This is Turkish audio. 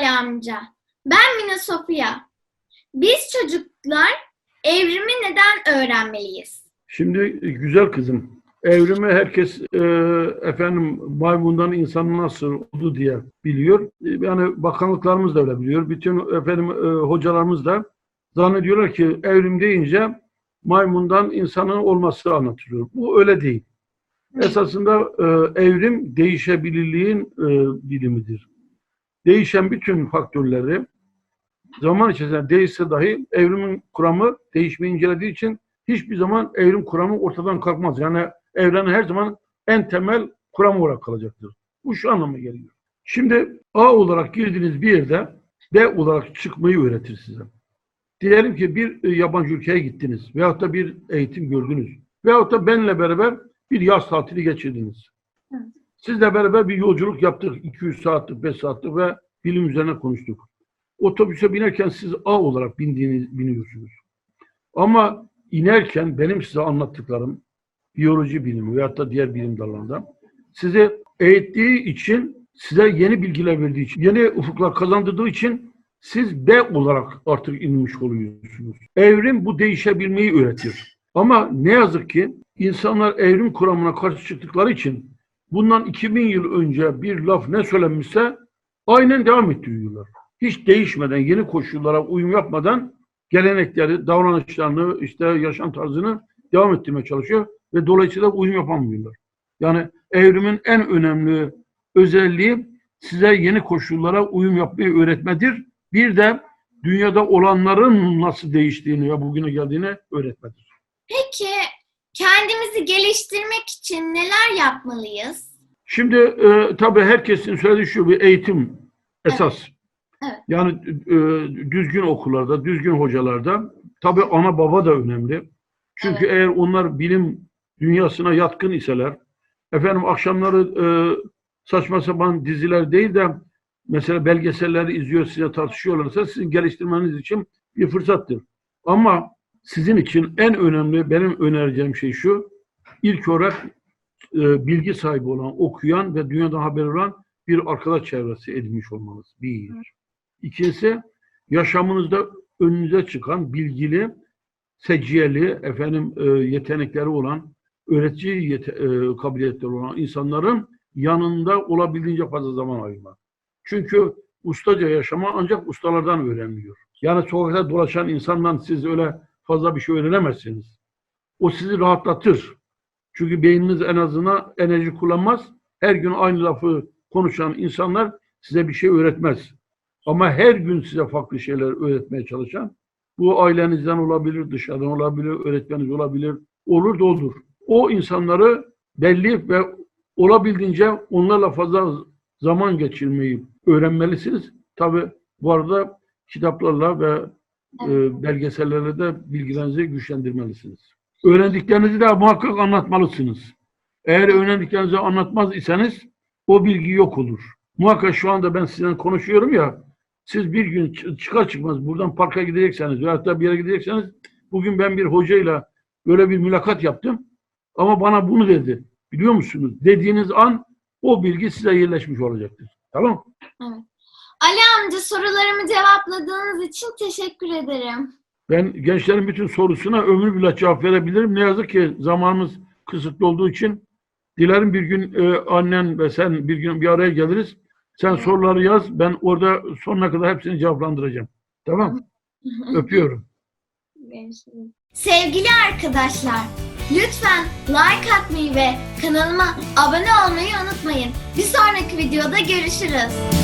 amca. Ben Mina Sofya. Biz çocuklar evrimi neden öğrenmeliyiz? Şimdi e, güzel kızım, evrimi herkes e, efendim maymundan insan nasıl oldu diye biliyor. E, Yani bakanlıklarımız da öyle biliyor. Bütün efendim e, hocalarımız da zannediyorlar ki evrim deyince maymundan insanın olması anlatılıyor. Bu öyle değil. Esasında e, evrim değişebilirliğin e, bilimidir. Değişen bütün faktörleri zaman içerisinde değişse dahi evrimin kuramı değişmeyi incelediği için hiçbir zaman evrim kuramı ortadan kalkmaz. Yani evrenin her zaman en temel kuram olarak kalacaktır. Bu şu anlama geliyor. Şimdi A olarak girdiğiniz bir yerde B olarak çıkmayı öğretir size. Diyelim ki bir e, yabancı ülkeye gittiniz veyahut da bir eğitim gördünüz veyahut da benle beraber bir yaz tatili geçirdiniz. Sizle beraber bir yolculuk yaptık. 200 saatlik, 5 saatlik ve bilim üzerine konuştuk. Otobüse binerken siz A olarak bindiğiniz, biniyorsunuz. Ama inerken benim size anlattıklarım biyoloji bilimi veyahut da diğer bilim dallarında size eğittiği için size yeni bilgiler verdiği için yeni ufuklar kazandırdığı için siz B olarak artık inmiş oluyorsunuz. Evrim bu değişebilmeyi öğretir. Ama ne yazık ki insanlar evrim kuramına karşı çıktıkları için bundan 2000 yıl önce bir laf ne söylenmişse aynen devam ettiriyorlar. Hiç değişmeden, yeni koşullara uyum yapmadan gelenekleri, davranışlarını, işte yaşam tarzını devam ettirmeye çalışıyor ve dolayısıyla uyum yapamıyorlar. Yani evrimin en önemli özelliği size yeni koşullara uyum yapmayı öğretmedir. Bir de dünyada olanların nasıl değiştiğini ve bugüne geldiğini öğretmedir. Peki kendimizi geliştirmek için neler yapmalıyız? Şimdi e, tabii herkesin söylediği şu bir eğitim esas. Evet. Yani e, düzgün okullarda, düzgün hocalarda tabii ana baba da önemli. Çünkü eğer onlar bilim dünyasına yatkın iseler, efendim akşamları e, saçma sapan diziler değil de mesela belgeselleri izliyor size tartışıyorlarsa sizin geliştirmeniz için bir fırsattır. Ama sizin için en önemli benim önereceğim şey şu. İlk olarak e, bilgi sahibi olan, okuyan ve dünyadan haberi olan bir arkadaş çevresi edinmiş olmanız. Bir. İkincisi yaşamınızda önünüze çıkan bilgili, seciyeli, efendim e, yetenekleri olan, öğretici yete, e, kabiliyetleri olan insanların yanında olabildiğince fazla zaman ayırmak. Çünkü ustaca yaşama ancak ustalardan öğreniliyor. Yani sokakta dolaşan insandan siz öyle fazla bir şey öğrenemezsiniz. O sizi rahatlatır. Çünkü beyniniz en azından enerji kullanmaz. Her gün aynı lafı konuşan insanlar size bir şey öğretmez. Ama her gün size farklı şeyler öğretmeye çalışan, bu ailenizden olabilir, dışarıdan olabilir, öğretmeniniz olabilir, olur da olur. O insanları belli ve olabildiğince onlarla fazla zaman geçirmeyi öğrenmelisiniz. Tabi bu arada kitaplarla ve e, belgesellerle de bilgilerinizi güçlendirmelisiniz. Öğrendiklerinizi de muhakkak anlatmalısınız. Eğer öğrendiklerinizi anlatmaz iseniz o bilgi yok olur. Muhakkak şu anda ben sizinle konuşuyorum ya, siz bir gün çı- çıkar çıkmaz buradan parka gidecekseniz veyahut da bir yere gidecekseniz, bugün ben bir hocayla böyle bir mülakat yaptım ama bana bunu dedi. Biliyor musunuz? Dediğiniz an o bilgi size yerleşmiş olacaktır. Tamam mı? Ali amca sorularımı cevapladığınız için teşekkür ederim. Ben gençlerin bütün sorusuna ömür bile cevap verebilirim. Ne yazık ki zamanımız kısıtlı olduğu için dilerim bir gün e, annen ve sen bir gün bir araya geliriz. Sen soruları yaz. Ben orada sonuna kadar hepsini cevaplandıracağım. Tamam? Öpüyorum. Sevgili arkadaşlar, lütfen like atmayı ve kanalıma abone olmayı unutmayın. Bir sonraki videoda görüşürüz.